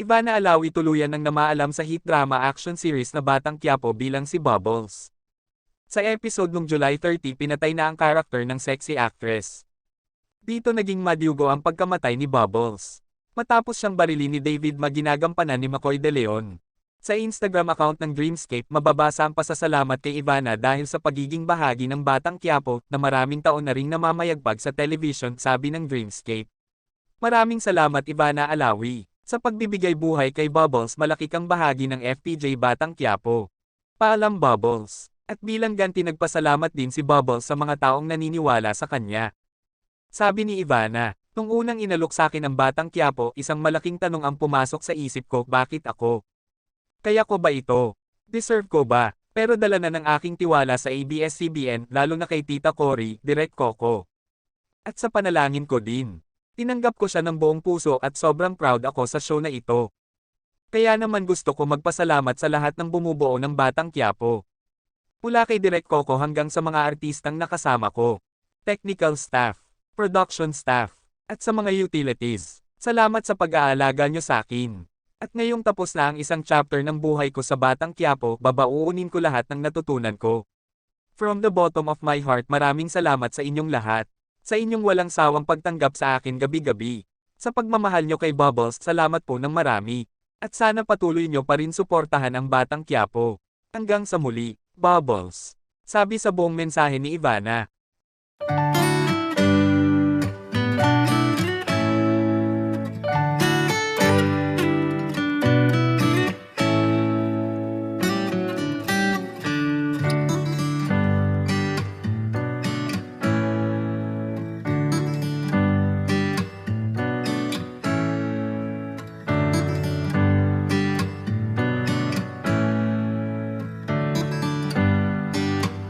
Ivana Alawi tuluyan ng namaalam sa hit drama action series na Batang Quiapo bilang si Bubbles. Sa episode nung July 30 pinatay na ang karakter ng sexy actress. Dito naging madyugo ang pagkamatay ni Bubbles. Matapos siyang barilin ni David maginagampanan ni McCoy De Leon. Sa Instagram account ng Dreamscape mababasa ang pasasalamat kay Ivana dahil sa pagiging bahagi ng Batang Quiapo na maraming taon na ring namamayagpag sa television sabi ng Dreamscape. Maraming salamat Ivana Alawi. Sa pagbibigay buhay kay Bubbles malaki kang bahagi ng FPJ Batang Quiapo. Paalam Bubbles. At bilang ganti nagpasalamat din si Bubbles sa mga taong naniniwala sa kanya. Sabi ni Ivana, nung unang inalok sa akin ang Batang Quiapo isang malaking tanong ang pumasok sa isip ko bakit ako? Kaya ko ba ito? Deserve ko ba? Pero dala na ng aking tiwala sa ABS-CBN lalo na kay Tita Cory, Direk Coco. At sa panalangin ko din. Tinanggap ko siya ng buong puso at sobrang proud ako sa show na ito. Kaya naman gusto ko magpasalamat sa lahat ng bumubuo ng Batang Quiapo. Mula kay Direk Coco hanggang sa mga artistang nakasama ko. Technical staff, production staff, at sa mga utilities. Salamat sa pag-aalaga nyo sa akin. At ngayong tapos na ang isang chapter ng buhay ko sa Batang Quiapo, babauunin ko lahat ng natutunan ko. From the bottom of my heart maraming salamat sa inyong lahat. Sa inyong walang sawang pagtanggap sa akin gabi-gabi. Sa pagmamahal nyo kay Bubbles, salamat po ng marami. At sana patuloy nyo pa rin suportahan ang Batang Quiapo. Hanggang sa muli, Bubbles. Sabi sa buong mensahe ni Ivana.